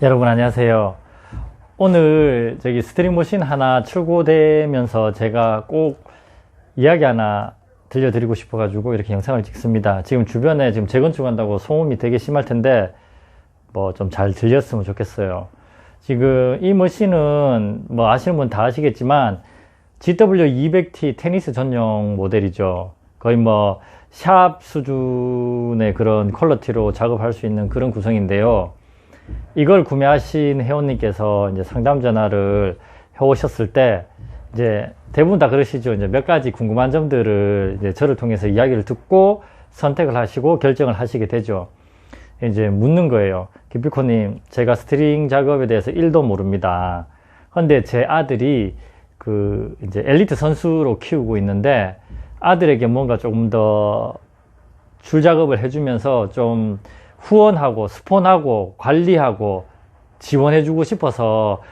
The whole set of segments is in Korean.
여러분 안녕하세요. 오늘 저기 스트링 머신 하나 출고되면서 제가 꼭 이야기 하나 들려드리고 싶어가지고 이렇게 영상을 찍습니다. 지금 주변에 지금 재건축한다고 소음이 되게 심할 텐데 뭐 좀 잘 들렸으면 좋겠어요. 지금 이 머신은 뭐 아시는 분 다 아시겠지만 GW200T 테니스 전용 모델이죠. 거의 뭐 샵 수준의 그런 퀄러티로 작업할 수 있는 그런 구성인데요. 이걸 구매하신 회원님께서 이제 상담 전화를 해오셨을 때 이제 대부분 다 그러시죠. 이제 몇 가지 궁금한 점들을 이제 저를 통해서 이야기를 듣고 선택을 하시고 결정을 하시게 되죠. 이제 묻는 거예요. 기필코님, 제가 스트링 작업에 대해서 1도 모릅니다. 근데 제 아들이 그 이제 엘리트 선수로 키우고 있는데 아들에게 뭔가 조금 더 줄 작업을 해주면서 좀 후원하고 스폰하고 관리하고 지원해주고 싶어서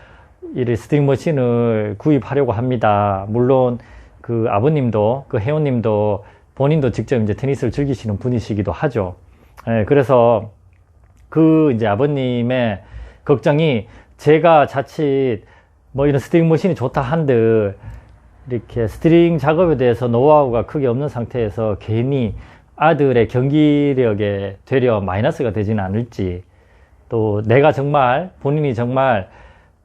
이 스트링 머신을 구입하려고 합니다. 물론 그 아버님도 그 회원님도 본인도 직접 이제 테니스를 즐기시는 분이시기도 하죠. 예, 그래서 그 이제 아버님의 걱정이 제가 자칫 뭐 이런 스트링 머신이 좋다 한들 이렇게 스트링 작업에 대해서 노하우가 크게 없는 상태에서 괜히 아들의 경기력에 되려 마이너스가 되지는 않을지 또 내가 정말 본인이 정말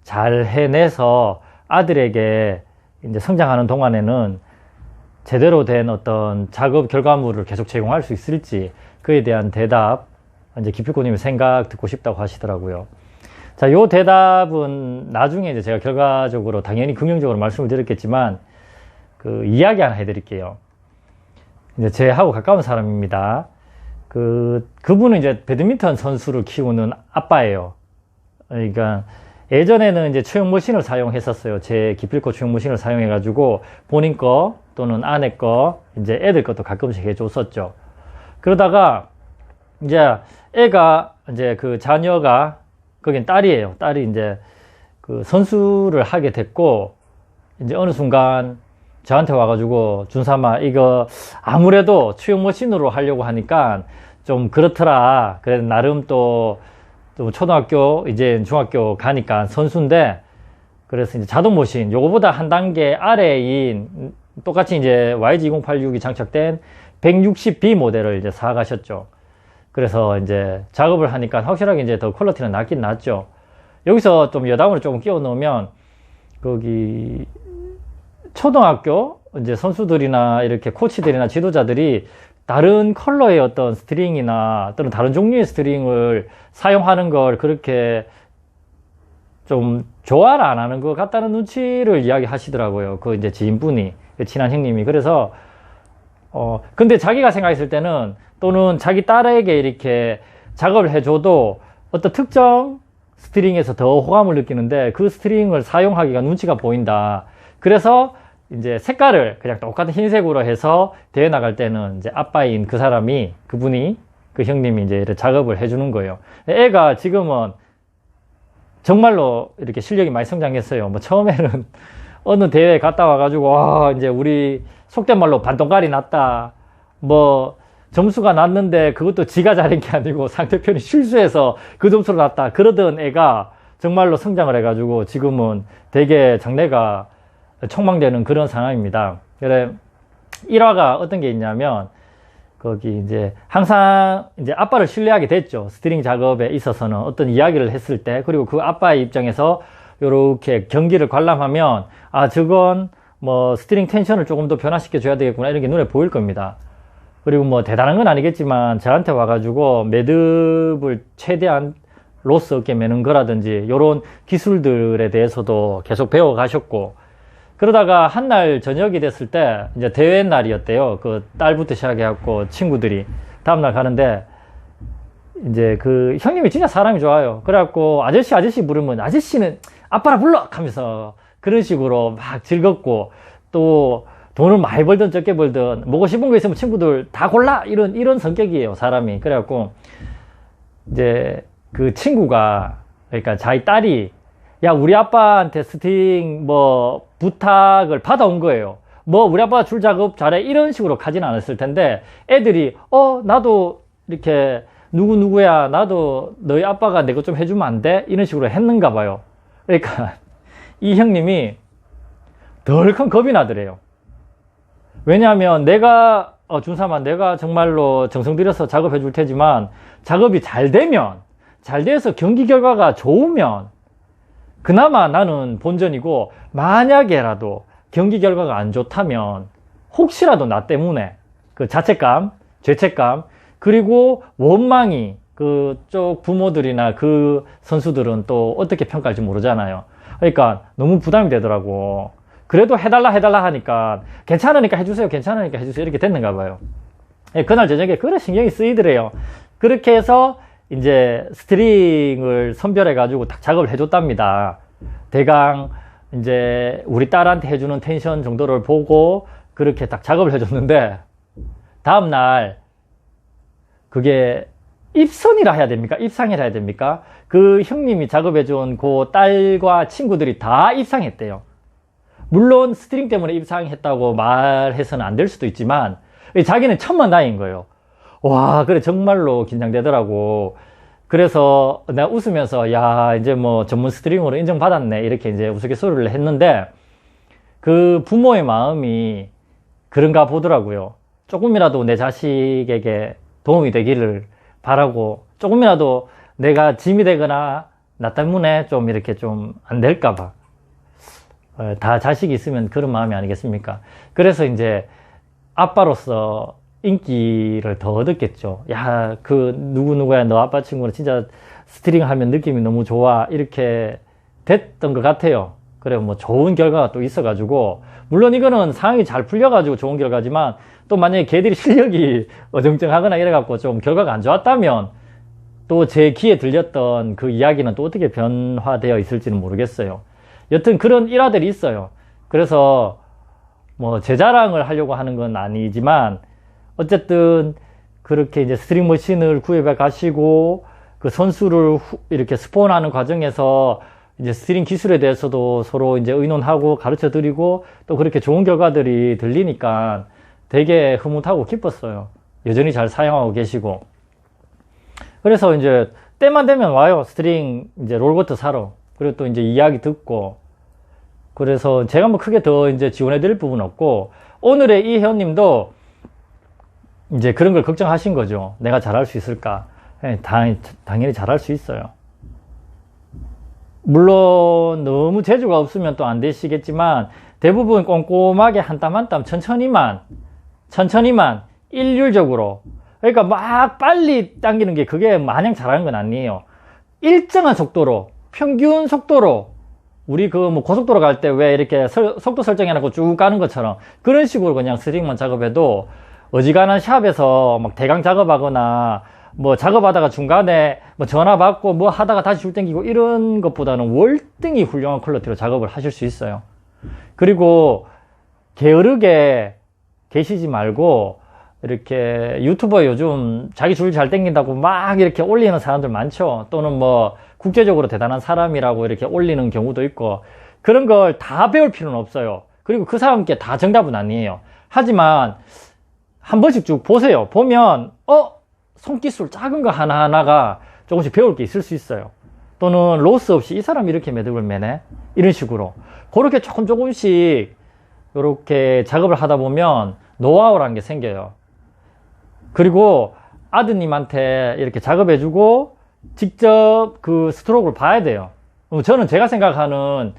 잘 해내서 아들에게 이제 성장하는 동안에는 제대로 된 어떤 작업 결과물을 계속 제공할 수 있을지 그에 대한 대답 이제 기필코님의 생각 듣고 싶다고 하시더라고요. 자, 요 대답은 나중에 이제 제가 결과적으로 당연히 긍정적으로 말씀을 드렸겠지만 그 이야기 하나 해드릴게요. 이제 제하고 가까운 사람입니다. 그, 그분은 이제 배드민턴 선수를 키우는 아빠예요. 그러니까 예전에는 이제 초용 머신을 사용했었어요. 제 기필코 초용 머신을 사용해가지고 본인 거 또는 아내 거, 이제 애들 것도 가끔씩 해줬었죠. 그러다가 이제 애가 이제 그 자녀가 거긴 딸이에요. 딸이 이제 그 선수를 하게 됐고 이제 어느 순간 저한테 와가지고 준삼아 이거 아무래도 추용 머신으로 하려고 하니까 좀 그렇더라. 그래도 나름 또, 또 초등학교 이제 중학교 가니까 선수인데 그래서 이제 자동 머신 요거보다 한 단계 아래인 똑같이 이제 YG2086이 장착된 160B 모델을 이제 사가셨죠. 그래서 이제 작업을 하니까 확실하게 이제 더 퀄리티는 낮긴 낮죠. 여기서 좀 여담을 조금 끼워 넣으면 거기 초등학교 이제 선수들이나 이렇게 코치들이나 지도자들이 다른 컬러의 어떤 스트링이나 또는 다른 종류의 스트링을 사용하는 걸 그렇게 좀 좋아를 안 하는 것 같다는 눈치를 이야기 하시더라고요. 그 이제 지인분이, 그 친한 형님이. 그래서, 어, 근데 자기가 생각했을 때는 또는 자기 딸에게 이렇게 작업을 해줘도 어떤 특정 스트링에서 더 호감을 느끼는데 그 스트링을 사용하기가 눈치가 보인다. 그래서 이제 색깔을 그냥 똑같은 흰색으로 해서 대회 나갈 때는 이제 아빠인 그 사람이 그분이 그 형님이 이제 이렇게 작업을 해주는 거예요. 애가 지금은 정말로 이렇게 실력이 많이 성장했어요. 뭐 처음에는 어느 대회에 갔다 와가지고 와 이제 우리 속된 말로 반동깔이 났다. 뭐 점수가 났는데 그것도 지가 잘한 게 아니고 상대편이 실수해서 그 점수로 났다. 그러던 애가 정말로 성장을 해가지고 지금은 되게 장래가 촉망되는 그런 상황입니다. 그래 1화가 어떤 게 있냐면 거기 이제 항상 이제 아빠를 신뢰하게 됐죠. 스트링 작업에 있어서는 어떤 이야기를 했을 때 그리고 그 아빠의 입장에서 이렇게 경기를 관람하면 아 저건 뭐 스트링 텐션을 조금 더 변화시켜 줘야 되겠구나 이런 게 눈에 보일 겁니다. 그리고 뭐 대단한 건 아니겠지만 저한테 와가지고 매듭을 최대한 로스 없게 매는 거라든지 이런 기술들에 대해서도 계속 배워 가셨고 그러다가 한 날 저녁이 됐을 때 이제 대회 날이었대요. 그 딸부터 시작해갖고 친구들이 다음날 가는데 이제 그 형님이 진짜 사람이 좋아요. 그래갖고 아저씨 아저씨 부르면 아저씨는 아빠라 불러 하면서 그런 식으로 막 즐겁고 또 돈을 많이 벌든 적게 벌든 먹고 싶은 거 있으면 친구들 다 골라 이런 이런 성격이에요 사람이 그래갖고 이제 그 친구가 그러니까 자기 딸이 야 우리 아빠한테 스팅 뭐 부탁을 받아온 거예요 뭐 우리 아빠 줄 작업 잘해 이런 식으로 가진 않았을 텐데 애들이 어 나도 이렇게 누구 누구야, 나도 너희 아빠가 내 것 좀 해주면 안 돼? 이런 식으로 했는가 봐요. 그러니까, 이 형님이 덜 큰 겁이 나더래요. 왜냐하면 내가, 어, 준삼아, 내가 정말로 정성 들여서 작업해 줄 테지만, 작업이 잘 되면, 잘 돼서 경기 결과가 좋으면, 그나마 나는 본전이고, 만약에라도 경기 결과가 안 좋다면, 혹시라도 나 때문에, 그 자책감, 죄책감, 그리고 원망이 그쪽 부모들이나 그 선수들은 또 어떻게 평가할지 모르잖아요. 그러니까 너무 부담이 되더라고. 그래도 해달라 해달라 하니까 괜찮으니까 해주세요 괜찮으니까 해주세요 이렇게 됐는가 봐요. 예, 그날 저녁에 그래 신경이 쓰이더래요. 그렇게 해서 이제 스트링을 선별해 가지고 딱 작업을 해줬답니다. 대강 이제 우리 딸한테 해주는 텐션 정도를 보고 그렇게 딱 작업을 해줬는데 다음날 그게 입선이라 해야 됩니까? 입상이라 해야 됩니까? 그 형님이 작업해준 그 딸과 친구들이 다 입상했대요. 물론 스트링 때문에 입상했다고 말해서는 안 될 수도 있지만 자기는 천만 다행인 거예요. 와 그래 정말로 긴장되더라고. 그래서 내가 웃으면서 야 이제 뭐 전문 스트링으로 인정받았네 이렇게 이제 우스갯소리를 했는데 그 부모의 마음이 그런가 보더라고요. 조금이라도 내 자식에게 도움이 되기를 바라고 조금이라도 내가 짐이 되거나 나 때문에 좀 이렇게 좀 안 될까봐 어, 다 자식이 있으면 그런 마음이 아니겠습니까? 그래서 이제 아빠로서 인기를 더 얻었겠죠. 야, 그 누구누구야 너 아빠 친구는 진짜 스트링 하면 느낌이 너무 좋아 이렇게 됐던 것 같아요. 그래 뭐 좋은 결과가 또 있어가지고 물론 이거는 상황이 잘 풀려가지고 좋은 결과지만 또 만약에 걔들이 실력이 어정쩡하거나 이래갖고 좀 결과가 안 좋았다면 또 제 귀에 들렸던 그 이야기는 또 어떻게 변화되어 있을지는 모르겠어요. 여튼 그런 일화들이 있어요. 그래서 뭐 제 자랑을 하려고 하는 건 아니지만 어쨌든 그렇게 이제 스트링 머신을 구입해 가시고 그 선수를 이렇게 스폰하는 과정에서 이제 스트링 기술에 대해서도 서로 이제 의논하고 가르쳐 드리고 또 그렇게 좋은 결과들이 들리니까 되게 흐뭇하고 기뻤어요. 여전히 잘 사용하고 계시고. 그래서 이제 때만 되면 와요. 스트링 이제 롤거트 사러. 그리고 또 이제 이야기 듣고. 그래서 제가 뭐 크게 더 이제 지원해 드릴 부분 없고 오늘의 이 회원님도 이제 그런 걸 걱정하신 거죠. 내가 잘할 수 있을까? 네, 당, 당연히 잘할 수 있어요. 물론 너무 재주가 없으면 또 안 되시겠지만 대부분 꼼꼼하게 한 땀 한 땀 천천히만 천천히만 일률적으로 그러니까 막 빨리 당기는 게 그게 마냥 잘하는 건 아니에요. 일정한 속도로 평균 속도로 우리 그 뭐 고속도로 갈 때 왜 이렇게 설, 속도 설정해놓고 쭉 가는 것처럼 그런 식으로 그냥 스트링만 작업해도 어지간한 샵에서 막 대강 작업하거나 뭐 작업하다가 중간에 뭐 전화 받고 뭐 하다가 다시 줄 땡기고 이런 것보다는 월등히 훌륭한 퀄리티로 작업을 하실 수 있어요. 그리고 게으르게 계시지 말고 이렇게 유튜버 요즘 자기 줄 잘 땡긴다고 막 이렇게 올리는 사람들 많죠. 또는 뭐 국제적으로 대단한 사람이라고 이렇게 올리는 경우도 있고 그런 걸 다 배울 필요는 없어요. 그리고 그 사람께 다 정답은 아니에요. 하지만 한 번씩 쭉 보세요. 보면 어 손기술 작은 거 하나하나가 조금씩 배울 게 있을 수 있어요. 또는 로스 없이 이 사람이 이렇게 매듭을 매네? 이런 식으로. 그렇게 조금 조금씩 이렇게 작업을 하다 보면 노하우라는 게 생겨요. 그리고 아드님한테 이렇게 작업해주고 직접 그 스트로크를 봐야 돼요. 저는 제가 생각하는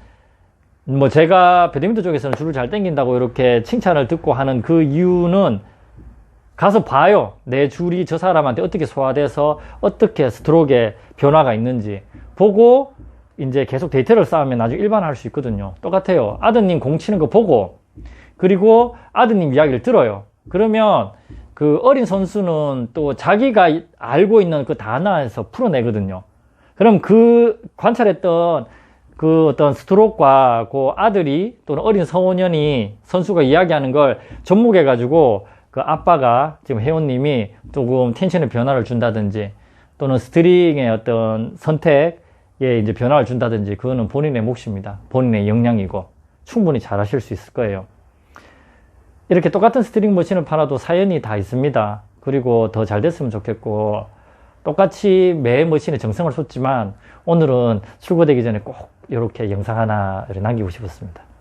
뭐 제가 배드민턴 쪽에서는 줄을 잘 당긴다고 이렇게 칭찬을 듣고 하는 그 이유는 가서 봐요. 내 줄이 저 사람한테 어떻게 소화돼서 어떻게 스트로크에 변화가 있는지 보고 이제 계속 데이터를 쌓으면 나중에 일반화할 수 있거든요. 똑같아요. 아드님 공 치는 거 보고 그리고 아드님 이야기를 들어요. 그러면 그 어린 선수는 또 자기가 알고 있는 그 단어에서 풀어내거든요. 그럼 그 관찰했던 그 어떤 스트로크와 그 아들이 또는 어린 소년이 선수가 이야기하는 걸 접목해 가지고 그 아빠가 지금 회원님이 조금 텐션의 변화를 준다든지 또는 스트링의 어떤 선택에 이제 변화를 준다든지 그거는 본인의 몫입니다. 본인의 역량이고 충분히 잘 하실 수 있을 거예요. 이렇게 똑같은 스트링 머신을 팔아도 사연이 다 있습니다. 그리고 더 잘 됐으면 좋겠고 똑같이 매 머신에 정성을 쏟지만 오늘은 출고되기 전에 꼭 이렇게 영상 하나 남기고 싶었습니다.